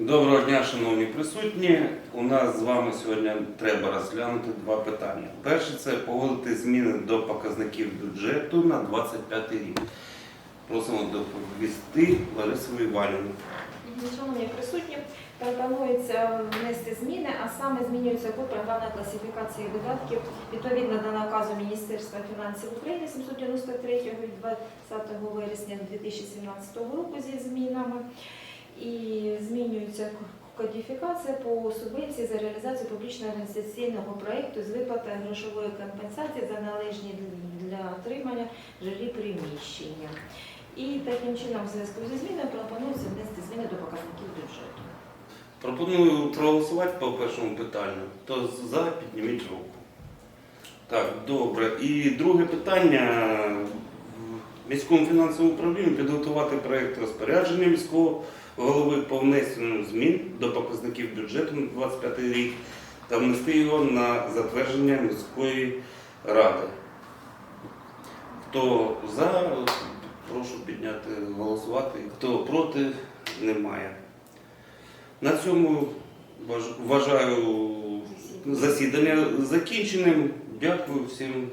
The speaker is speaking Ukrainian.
Доброго дня, шановні присутні. У нас з вами сьогодні треба розглянути два питання. Перше це погодити зміни до показників бюджету на 25 рік. Просимо доповісти Ларису Іванівну. Шановні присутні, пропонується внести зміни, а саме змінюється код програмної класифікації видатків відповідно до наказу Міністерства фінансів України 793 від 20 вересня 2017 року зі змінами. Змінюється кодифікація по субвенції за реалізацію публічного організаційного проєкту з виплати грошової компенсації за належні для отримання жилі приміщення. І таким чином, в зв'язку зі зміною пропонується внести зміни до показників бюджету. Пропоную проголосувати по першому питанню. Хто за, підніміть руку. Так, добре. І друге питання. Міському фінансовому управлінні підготувати проєкт розпорядження міського голови по внесенню змін до показників бюджету на 25 рік та внести його на затвердження міської ради. Хто за, прошу підняти голосувати. Хто проти, немає. На цьому вважаю засідання закінченим. Дякую всім